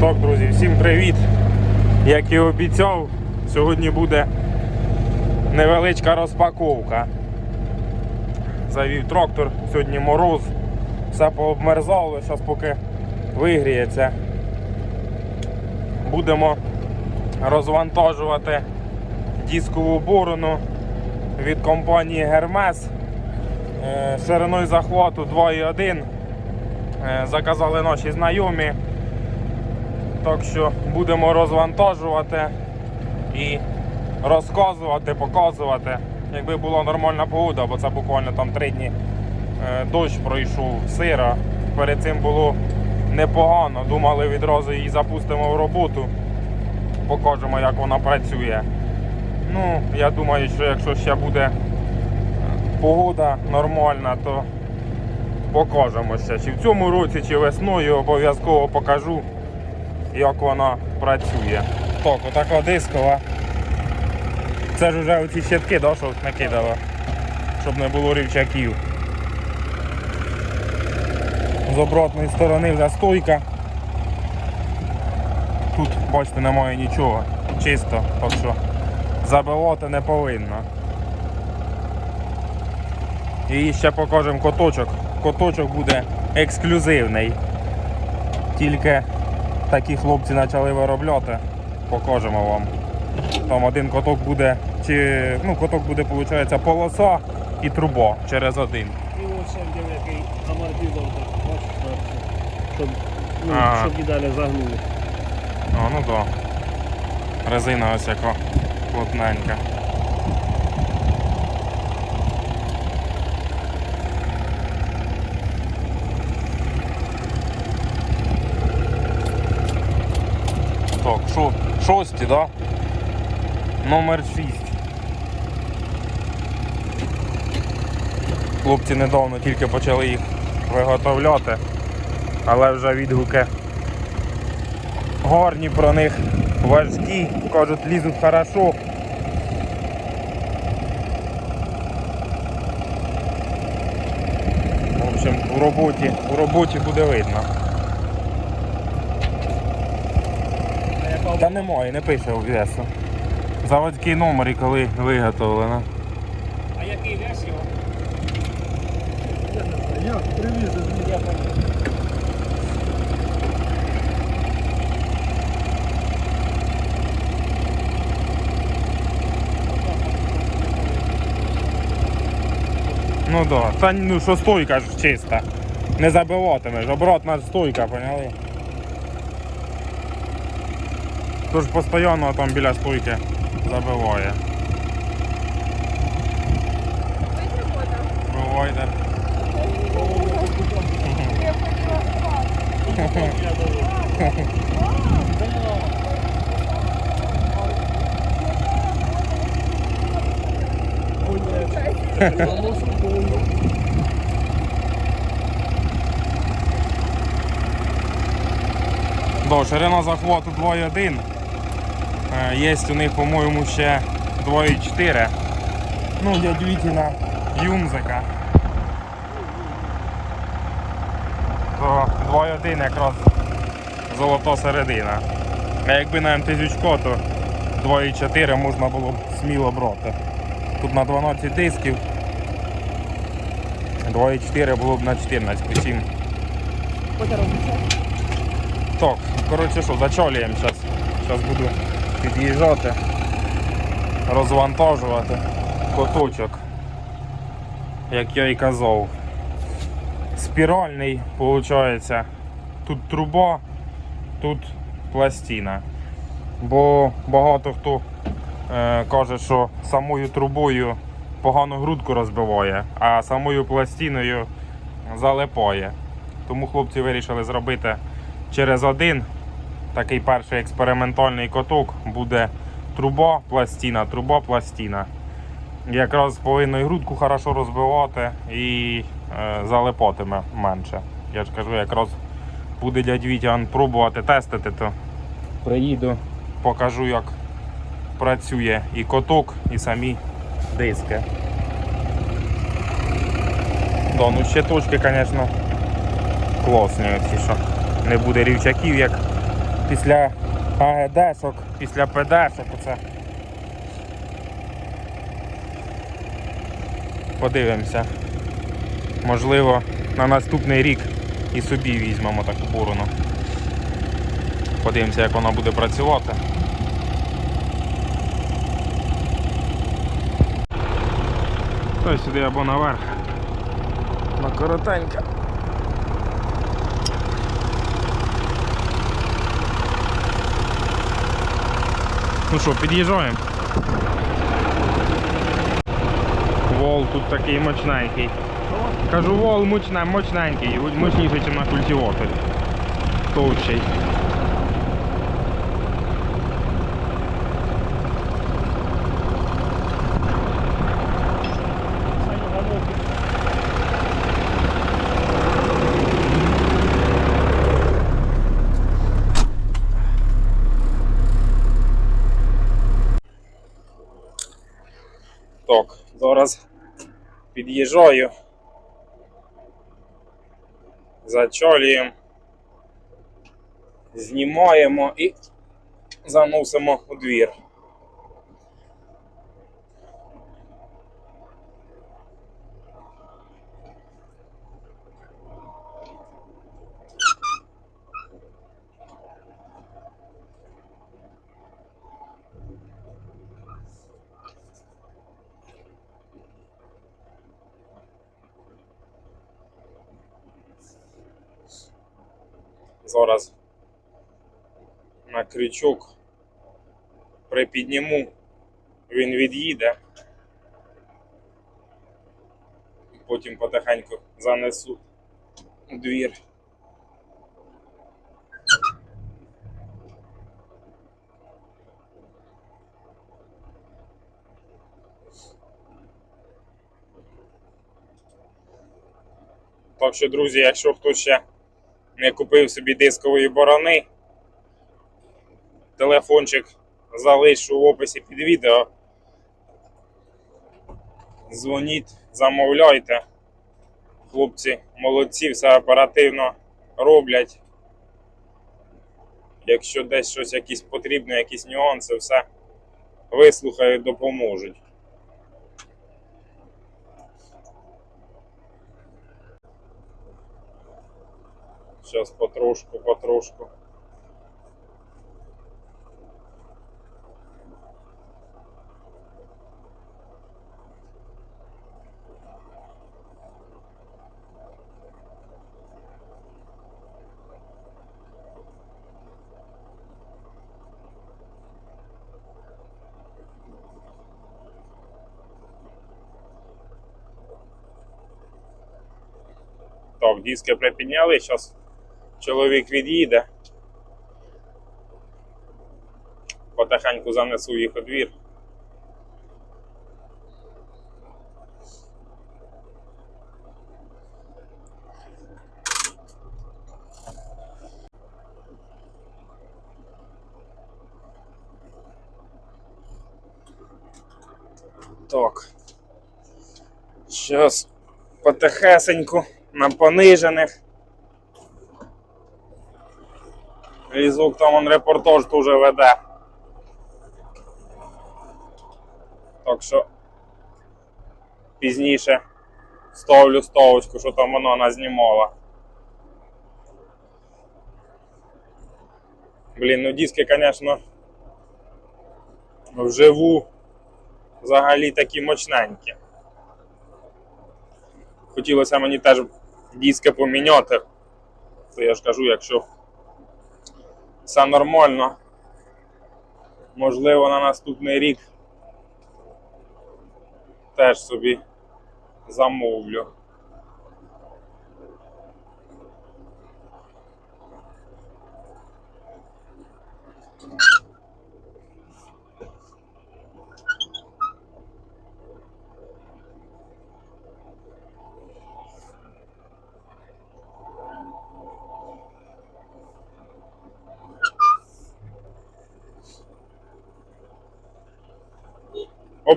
Так, друзі, всім привіт! Як і обіцяв, сьогодні буде невеличка розпаковка. Завів трактор, сьогодні мороз, все пообмерзало, зараз поки вигріється. Будемо розвантажувати дискову борону від компанії Hermes Е, шириною захвату 2,1. Е, Заказали наші знайомі. Так що будемо розвантажувати і розказувати, показувати. Якби була нормальна погода, бо це буквально там три дні е, дощ пройшов сира. Перед цим було непогано. Думали відразу її запустимо в роботу, покажемо, як вона працює. Ну, я думаю, що якщо ще буде е, погода нормальна, то покажемо ще. Чи в цьому році, чи весною обов'язково покажу як вона працює. Так, отака дискова. Це ж вже оці щитки, да, що накидало, щоб не було рівчаків. З обратної сторони вже стойка. Тут, бачите, немає нічого. Чисто, так що забивати не повинно. І ще покажемо коточок. Коточок буде ексклюзивний. Тільки такі хлопці почали виробляти. Покажемо вам. Там один коток буде, чи ну коток буде, виходить, полоса і труба через один. І ось ще який амортизор, так, щоб, ну, Ага. щоб і далі загнули. А, ну так. Да. Резина ось яка плотненька. Так, шо, шості, да? Номер 6. Хлопці недавно тільки почали їх виготовляти, але вже відгуки гарні про них, важкі, кажуть, лізуть хорошо. В общем, в роботі, в роботі буде видно. А яка Та немає, не пише у весу. Заводський номер і коли виготовлено. А який вес його? Я привіз з Ну да. Та ну що стойка ж чиста. Не забиватимеш, обратна стойка, поняли? Тож постійно там біля стойки забиває. Да, ширина захвату 2,1. Е, Є у них, по-моєму, ще 2,4. Ну, дядюйтіна Юмзика. То 2,1 якраз золота середина. А якби на МТЗючко, то 2,4 можна було б сміло брати. Тут на 12 дисків. 2,4 було б на 14 7. Так, коротше що, зачолюємо зараз. Зараз буду під'їжджати, розвантажувати коточок, як я і казав. Спіральний, виходить, тут труба, тут пластина. Бо багато хто е, каже, що самою трубою погано грудку розбиває, а самою пластиною залипає. Тому хлопці вирішили зробити через один такий перший експериментальний коток буде труба, пластина, труба, пластина. Якраз повинно і грудку хорошо розбивати і е, залипатиме менше. Я ж кажу, якраз буде дядь Вітян пробувати тестити, то приїду, покажу, як працює і коток, і самі диски. Да, ну ще точки, звісно, класні оці, що не буде рівчаків, як після АГДшок, після ПДшок. Оце. Подивимося. Можливо, на наступний рік і собі візьмемо таку борону. Подивимося, як вона буде працювати. То сюди або наверх. На коротенька. Ну що, під'їжджаємо. Вол тут такий мощненький. Кажу, вол мощне, мощненький, мощніший, ніж на культиваторі. Товщий. Під'їжджаю. Зачолюємо. Знімаємо і заносимо у двір. Зараз на крючок припідніму, він від'їде. Потім потихеньку занесу у двір. Так що, друзі, якщо хтось ще не купив собі дискової борони, телефончик залишу в описі під відео. Дзвоніть, замовляйте. Хлопці молодці, все оперативно роблять. Якщо десь щось якісь потрібно, якісь нюанси, все вислухають, допоможуть. Зараз потрошку, потрошку. Так, диски припідняли, зараз чоловік від'їде. Потихеньку занесу їх у двір. Так. Зараз потихесеньку на понижених. Різок там он репортаж дуже веде. Так що пізніше ставлю стовочку, що там воно назнімало. Блін, ну диски, звісно, вживу взагалі такі мощненькі. Хотілося мені теж диски поміняти. То я ж кажу, якщо все нормально, можливо, на наступний рік теж собі замовлю.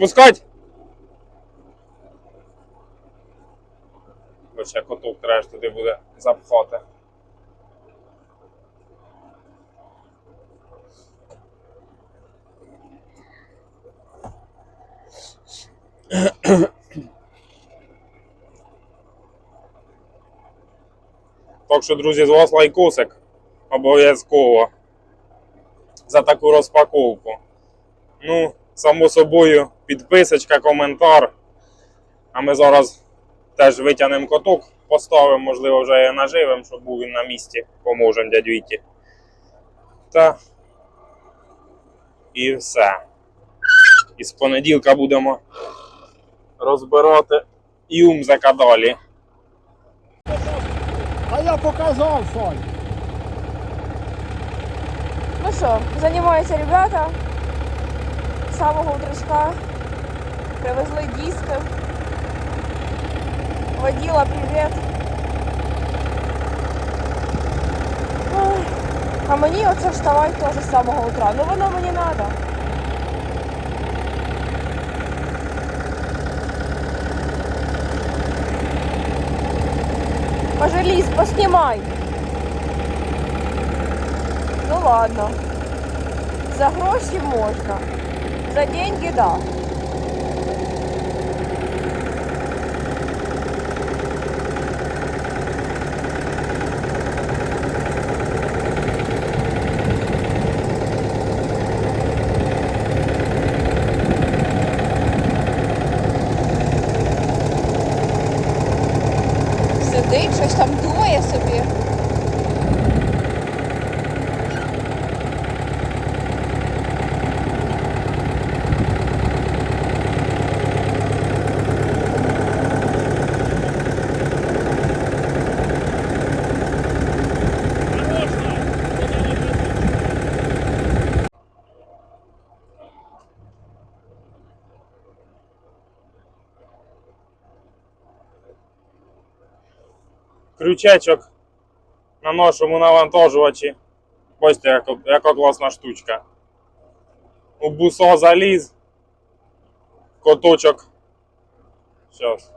запускати? Ще коток треба ж туди буде запхати. Так що, друзі, з вас лайкосик обов'язково за таку розпаковку. Ну, само собою підписочка, коментар. А ми зараз теж витягнемо коток, поставимо, можливо, вже і наживемо, щоб був він на місці. Поможемо дядю Віті. Та і все. І з понеділка будемо розбирати юмзика далі. А я показав, Сонь. Ну що, займаються ребята. З самого утречка. Привезли диски. Водила, привіт. Ой, А мені оце вставати теж з самого утра. Ну воно мені треба. Може, ліс, поснімай. Ну ладно. За гроші можна. За деньги да. Крючечок на нашому навантажувачі. Бачите, яка, яка класна штучка. У бусо заліз. Коточок. Щас.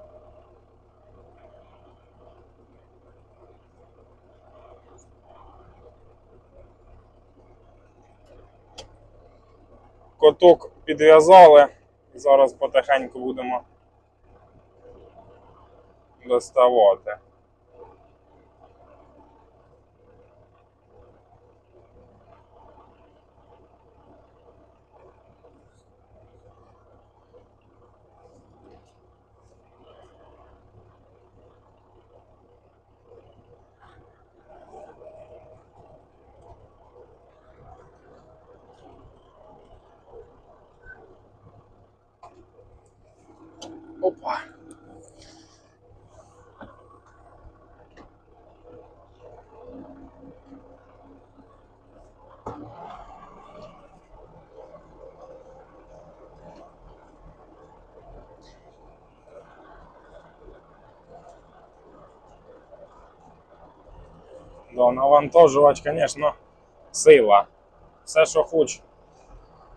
Коток підв'язали. Зараз потихеньку будемо доставати. Навантажувач, звісно, сила. Все, що хоч,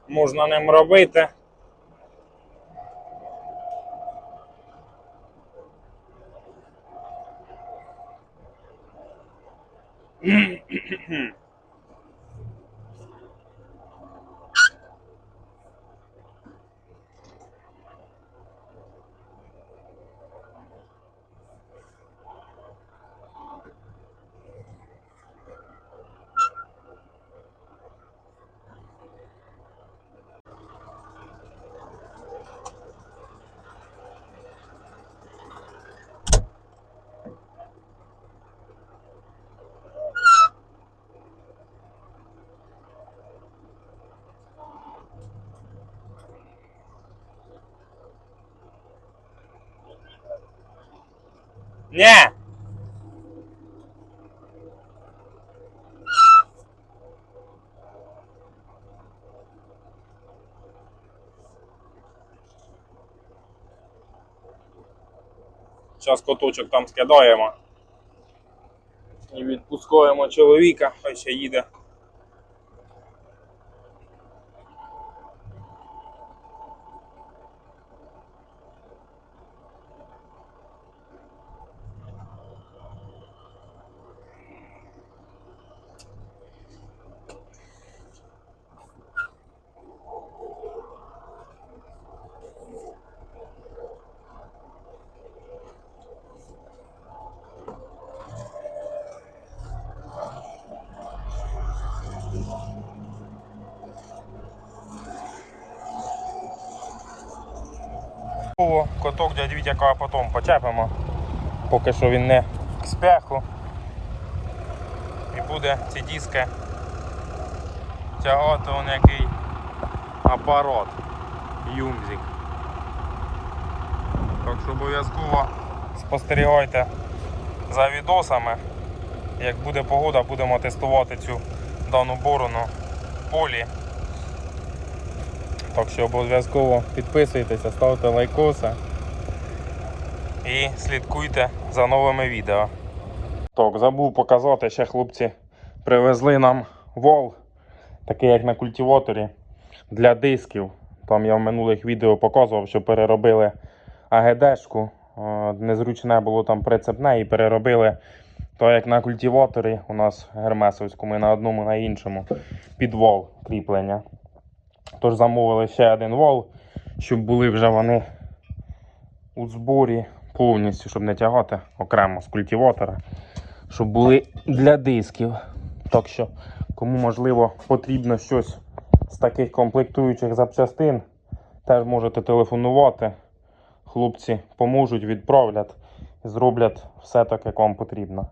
можна ним робити. Ні. Зараз коточок там скидаємо. І відпускаємо чоловіка, хай ще їде. Коток дядь Вітя потім почепимо. Поки що він не к спеху. І буде ці диски тягати он який апарат. Юмзик. Так що обов'язково спостерігайте за відосами. Як буде погода, будемо тестувати цю дану борону в полі. Так що обов'язково підписуйтеся, ставте лайкоси і слідкуйте за новими відео. Так, забув показати, ще хлопці привезли нам вол, такий як на культиваторі, для дисків. Там я в минулих відео показував, що переробили АГДшку. Е, Незручне було там прицепне і переробили то як на культиваторі у нас гермесовському і на одному, на іншому під вол кріплення. Тож замовили ще один вол, щоб були вже вони у зборі повністю, щоб не тягати окремо з культиватора, щоб були для дисків. Так що, кому можливо потрібно щось з таких комплектуючих запчастин, теж можете телефонувати. Хлопці поможуть, відправлять, зроблять все так, як вам потрібно.